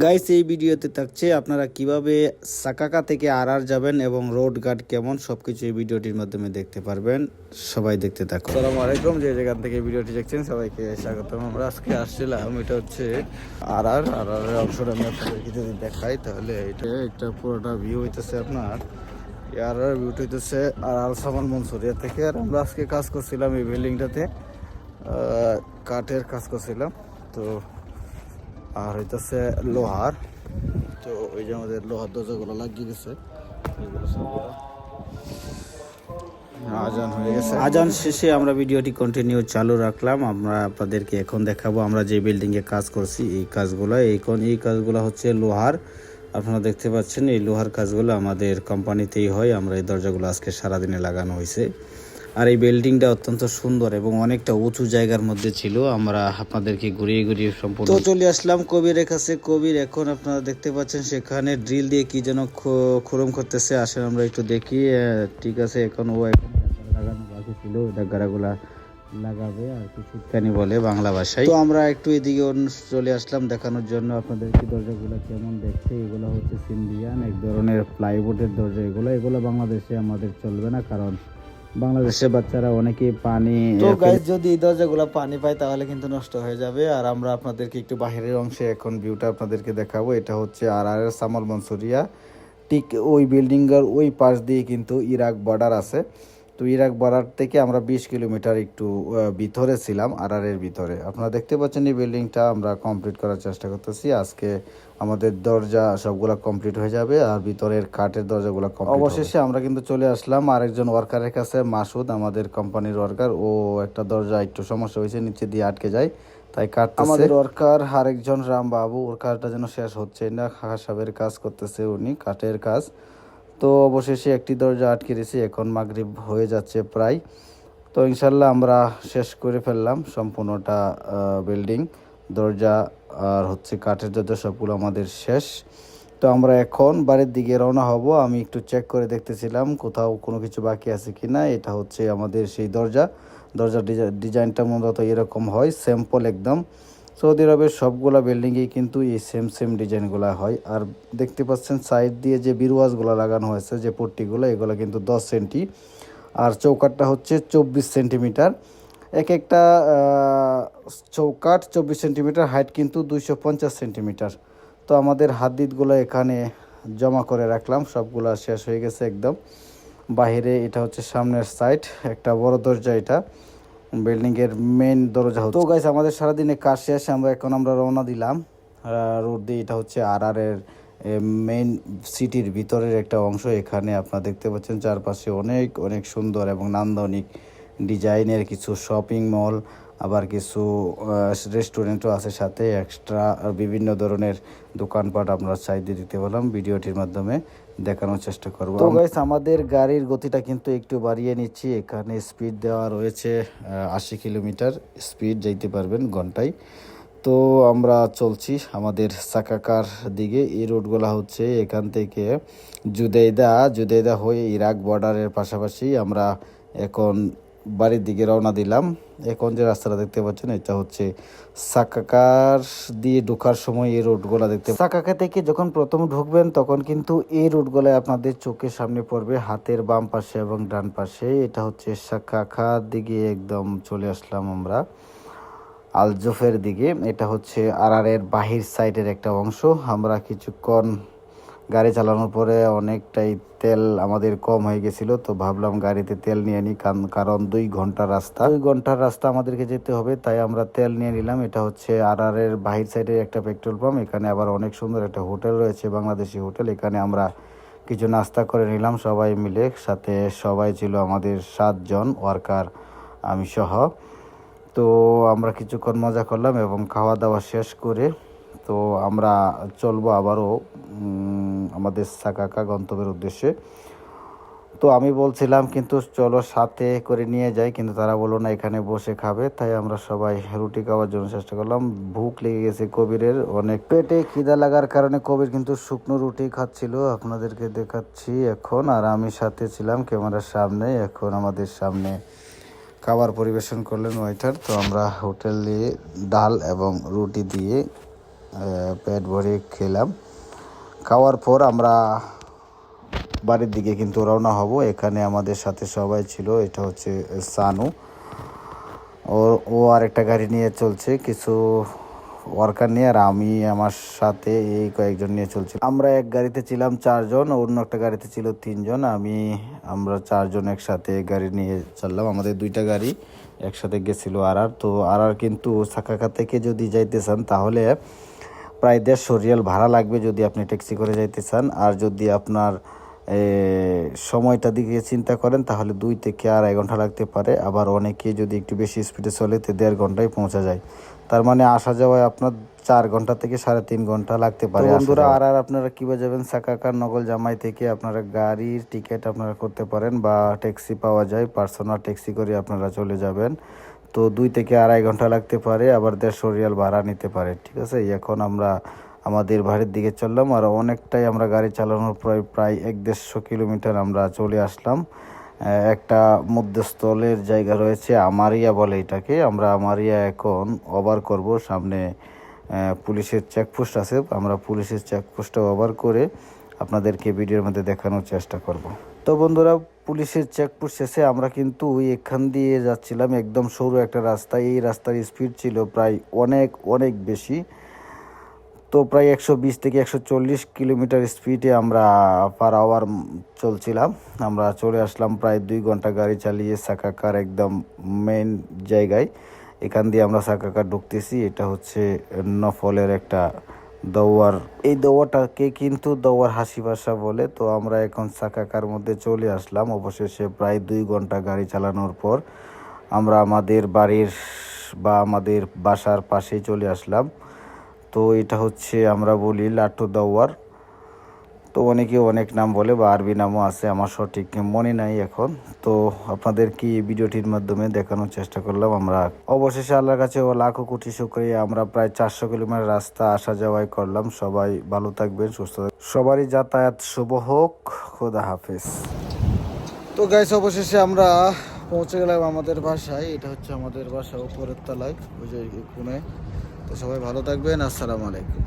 Guys এই ভিডিওতে থাকছে আপনারা কীভাবে সাকাকা থেকে আর আর যাবেন এবং রোড গার্ড কেমন, সবকিছু এই ভিডিওটির মাধ্যমে দেখতে পারবেন। সবাই দেখতে থাকুন। আসসালামু আলাইকুম, যে যেখান থেকে ভিডিওটি দেখছেন, সবাইকে স্বাগতম। আমরা আজকে আসছিলাম, এটা হচ্ছে আর আর আর আর অংশটা আমি আপনাদেরকে যদি দেখাই, তাহলে এটা একটা পুরোটা ভিউ হইতেছে আপনার। আর আর ভিউটা হইতেছে আর আর সামান মনসুরিয়া থেকে। আর আমরা আজকে কাজ করছিলাম এই বিল্ডিংটাতে কাঠের কাজ করছিলাম। তো আর হইতেছে লোহার। তো ওই যে আমাদের লোহার দরজাগুলো লাগিয়ে দিছে। আজান হয়ে গেছে। আজান শেষে আমরা ভিডিওটি কন্টিনিউ চালু রাখলাম। আমরা আপনাদেরকে এখন দেখাবো আমরা যে বিল্ডিং এ কাজ করছি, এই কাজগুলো। এই এই কাজগুলো হচ্ছে লোহার। আপনারা দেখতে পাচ্ছেন, এই লোহার কাজগুলো আমাদের কোম্পানিতেই হয়। আমরা এই দরজাগুলো আজকে সারাদিনে লাগানো হয়েছে আর এই বিল্ডিংটা অত্যন্ত সুন্দর এবং অনেকটা উঁচু জায়গার মধ্যে ছিল। আমরা আপনাদেরকে ঘুরিয়ে ঘুরিয়ে সম্পূর্ণ তো চলে আসলাম কবিরের কাছে কবির এখন আপনারা দেখতে পাচ্ছেন সেখানে ড্রিল দিয়ে কি যেন খোরম করতেছে। আসেন আমরা একটু দেখি। ঠিক আছে এখন ও এখন লাগানো বাকি ছিল। ডাক্তারগুলা লাগাবে আর কি শীতকানি বলে বাংলা ভাষায়। তো আমরা একটু এদিকে চলে আসলাম দেখানোর জন্য। আপনাদের কি দরজাগুলো কেমন দেখছে এগুলো হচ্ছে সিন্ডিয়ান। এক ধরনের প্লাইবোর্ডের দরজা এগুলো। এগুলো বাংলাদেশে আমাদের চলবে না কারণ বাংলাদেশের বাচ্চারা অনেকে পানি তো যদি এই দরজাগুলো পানি পায় তাহলে কিন্তু নষ্ট হয়ে যাবে। আর আমরা আপনাদেরকে একটু বাইরের অংশে এখন ভিউটা আপনাদেরকে দেখাবো। এটা হচ্ছে আর আর সামাল মনসুরিয়া। ঠিক ওই বিল্ডিং এর ওই পাশ দিয়ে কিন্তু ইরাক বর্ডার আছে। তো ইরাক বর্ডার থেকে আমরা বিশ কিলোমিটার একটু ভিতরে ছিলাম আরারের ভিতরে। আপনারা দেখতে পাচ্ছেন এই বিল্ডিংটা আমরা কমপ্লিট করার চেষ্টা করতেছি। আজকে আমাদের দরজা সবগুলা কমপ্লিট হয়ে যাবে আর ভিতরের কাঠের দরজাগুলো অবশেষে আমরা কিন্তু চলে আসলাম আরেকজন ওয়ার্কারের কাছে মাসুদ আমাদের কোম্পানির ওয়ার্কার ও একটা দরজা একটু সমস্যা হয়েছে নিচে দিয়ে আটকে যায় তাই কাটতেছে। আমাদের ওয়ার্কার আরেকজন রামবাবু ওর কাজটা যেন শেষ হচ্ছে না। খাকা সাহেবের কাজ করতেছে উনি কাঠের কাজ। তো অবশেষে একটি দরজা আটকে দিয়েছি, এখন মাগরিব হয়ে যাচ্ছে প্রায়। তো ইনশাল্লাহ আমরা শেষ করে ফেললাম সম্পূর্ণটা বিল্ডিং দরজা আর হচ্ছে কাঠের দরজা সবগুলো আমাদের শেষ। তো আমরা এখন বাড়ির দিকে রওনা হব। আমি একটু চেক করে দেখতেছিলাম কোথাও কোনো কিছু বাকি আছে কি না এটা হচ্ছে আমাদের সেই দরজা। দরজার ডিজাইন ডিজাইনটা মূলত এরকম হয় স্যাম্পল একদম। সৌদি আরবের সবগুলা বিল্ডিংয়েই কিন্তু এই সেম সেম ডিজাইনগুলো হয়। আর দেখতে পাচ্ছেন সাইড দিয়ে যে বিরুয়াজগুলো লাগানো হয়েছে, যে পট্টিগুলো, এগুলো কিন্তু দশ সেন্টি আর চৌকাটটা হচ্ছে চব্বিশ সেন্টিমিটার এক একটা চৌকাট চব্বিশ সেন্টিমিটার হাইট কিন্তু দুইশো পঞ্চাশ সেন্টিমিটার তো আমাদের হাতদিতগুলো এখানে জমা করে রাখলাম, সবগুলা শেষ হয়ে গেছে একদম। বাইরে এটা হচ্ছে সামনের সাইড একটা বড় দরজা এটা। বিল্ডিং এর মেন দরজা হচ্ছে তো গাইস আমাদের সারাদিনে কাজ শেষ আমরা এখন আমরা রওনা দিলাম। রোড দিয়ে এটা হচ্ছে আর আর এর মেন সিটির ভিতরের একটা অংশ। এখানে আপনারা দেখতে পাচ্ছেন চারপাশে অনেক অনেক সুন্দর এবং নান্দনিক ডিজাইনের কিছু শপিং মল আবার কিছু রেস্টুরেন্টও আছে সাথে এক্সট্রা বিভিন্ন ধরনের দোকানপাট আমরা চাইতে দিতে বললাম ভিডিওটির মাধ্যমে দেখানোর চেষ্টা করব। তো গাইস আমাদের গাড়ির গতিটা কিন্তু একটু বাড়িয়ে নিচ্ছি। এখানে স্পিড দেওয়া রয়েছে আশি কিলোমিটার স্পিড যাইতে পারবেন ঘন্টায়। তো আমরা চলছি আমাদের সাকাকার দিকে। এই রোডগুলো হচ্ছে এখান থেকে জুদেইদা। জুদেইদা হয়ে ইরাক বর্ডারের পাশাপাশি আমরা এখন বাড়ির দিকে রওনা দিলাম। এখন যে রাস্তাটা দেখতে পাচ্ছেন, এটা হচ্ছে সাকাকার দিয়ে ঢোকার সময় এই রোডগুলো দেখতে সাকাকা থেকে যখন প্রথম ঢুকবেন, তখন কিন্তু এই রোডগুলো আপনাদের চোখের সামনে পড়বে হাতের বাম পাশে এবং ডান পাশে। এটা হচ্ছে সাকাকার দিকে একদম চলে আসলাম আমরা আলজোফের দিকে। এটা হচ্ছে আরারের বাহির সাইডের একটা অংশ। আমরা কিছুক্ষণ গাড়ি চালানোর পরে অনেকটাই তেল আমাদের কম হয়ে গেছিল, তো ভাবলাম গাড়িতে তেল নিয়ে নিই কারণ- দুই ঘণ্টার রাস্তা। দুই ঘণ্টার রাস্তা আমাদেরকে যেতে হবে, তাই আমরা তেল নিয়ে নিলাম। এটা হচ্ছে আরারের বাহির সাইডের একটা পেট্রোল পাম্প, এখানে আবার অনেক সুন্দর একটা হোটেল রয়েছে, বাংলাদেশি হোটেল। এখানে আমরা কিছু নাস্তা করে নিলাম সবাই মিলে, সাথে সবাই ছিল আমাদের সাতজন ওয়ার্কার, আমি সহ। তো আমরা কিছুক্ষণ মজা করলাম এবং খাওয়া দাওয়া শেষ করে, তো আমরা চলবো আবারও আমাদের সাকাকা গন্তব্যের উদ্দেশ্যে। তো আমি বলছিলাম, কিন্তু চলো সাথে করে নিয়ে যাই। কিন্তু তারা বলল, না, এখানে বসে খাবে। তাই আমরা সবাই রুটি খাওয়ার জন্য চেষ্টা করলাম। ভুক লেগে গেছে কবিরের, অনেক পেটে খিদা লাগার কারণে কবির কিন্তু শুকনো রুটি খাচ্ছিল। আপনাদেরকে দেখাচ্ছি এখন, আর আমি সাথে ছিলাম ক্যামেরার সামনে। এখন আমাদের সামনে খাবার পরিবেশন করলেন ওয়েটার। তো আমরা হোটেল ডাল এবং রুটি দিয়ে পেট ভরে খেলাম। খাওয়ার পর আমরা বাড়ির দিকে কিন্তু রওনা হব। এখানে আমাদের সাথে সবাই ছিল, এটা হচ্ছে সানু। ও ও আর একটা গাড়ি নিয়ে চলছে, কিছু ওয়ার্কার নিয়ে আর আমি আমার সাথে এই কয়েকজন নিয়ে চলছি। আমরা এক গাড়িতে ছিলাম চারজন, অন্য একটা গাড়িতে ছিল তিনজন। আমি, আমরা চারজন একসাথে গাড়ি নিয়ে চললাম। আমাদের দুইটা গাড়ি একসাথে গেছিল আর আর তো আর আর কিন্তু সাকাকা থেকে যদি যাইতে চান, তাহলে প্রায় দেড়শো রিয়াল ভাড়া লাগবে যদি আপনি ট্যাক্সি করে যাইতে চান। আর যদি আপনার সময়টা দিকে চিন্তা করেন তাহলে দুই থেকে আড়াই ঘণ্টা লাগতে পারে। আবার অনেকে যদি একটু বেশি স্পিডে চলে তো দেড় ঘন্টায় পৌঁছা যায়। তার মানে আসা যাওয়ায় আপনার চার ঘণ্টা থেকে সাড়ে তিন ঘণ্টা লাগতে পারে বন্ধুরা আর আর আপনারা কীভাবে যাবেন সাকাকার নগল জামাই থেকে আপনারা গাড়ির টিকিট আপনারা করতে পারেন বা ট্যাক্সি পাওয়া যায় পার্সোনাল ট্যাক্সি করে আপনারা চলে যাবেন। তো দুই থেকে আড়াই ঘণ্টা লাগতে পারে, আবার দেড়শো রিয়াল ভাড়া নিতে পারে, ঠিক আছে? এখন আমরা আমাদের বাড়ির দিকে চললাম, আর অনেকটাই আমরা গাড়ি চালানোর প্রায় প্রায় এক দেড়শো কিলোমিটার আমরা চলে আসলাম। একটা মধ্যস্থলের জায়গা রয়েছে, আমারিয়া বলে এটাকে। আমরা আমারিয়া এখন ওভার করব, সামনে পুলিশের চেকপোস্ট আছে, আমরা পুলিশের চেকপোস্টটা ওভার করে আপনাদেরকে ভিডিওর মধ্যে দেখানোর চেষ্টা করব। তো বন্ধুরা, পুলিশের চেকপোস্ট শেষে আমরা কিন্তু এখান দিয়ে যাচ্ছিলাম। একদম সরু একটা রাস্তা। এই রাস্তার স্পিড ছিল প্রায় অনেক অনেক বেশি। তো প্রায় একশো বিশ থেকে একশো চল্লিশ কিলোমিটার স্পিডে আমরা পার আওয়ার চলছিলাম। আমরা চলে আসলাম প্রায় দুই ঘণ্টা গাড়ি চালিয়ে সাকাকার একদম মেন জায়গায়। এখান দিয়ে আমরা সাকাকার ঢুকতেছি। এটা হচ্ছে নফলের একটা দৌয়ার এই দৌয়াটাকে কিন্তু দৌয়ার হাসি ভাষা বলে। তো আমরা এখন সাকাকার মধ্যে চলে আসলাম। অবশেষে প্রায় দুই ঘণ্টা গাড়ি চালানোর পর আমরা আমাদের বাড়ির বা আমাদের বাসার পাশেই চলে আসলাম। তো এটা হচ্ছে আমরা বলি লাট্টু দাওয়ার। তো অনেকে অনেক নাম বলে বা আরবি নামও আছে, আমার সঠিক মনে নাই এখন। তো আপনাদেরকে এই ভিডিওটির মাধ্যমে দেখানোর চেষ্টা করলাম? আমরা অবশেষে আল্লাহর কাছে ও লাখো কোটি শুক্রিয়া। আমরা প্রায় চারশো কিলোমিটার রাস্তা আসা যাওয়াই করলাম। সবাই ভালো থাকবেন, সুস্থ থাকবেন। সবারই যাতায়াত শুভ হোক। খোদা হাফেজ। তো গাইস অবশেষে আমরা পৌঁছে গেলাম আমাদের বাসায়। এটা হচ্ছে আমাদের বাসা উপরের তলায়, ওই যে কোণে। তো সবাই ভালো থাকবেন। আসসালামু আলাইকুম।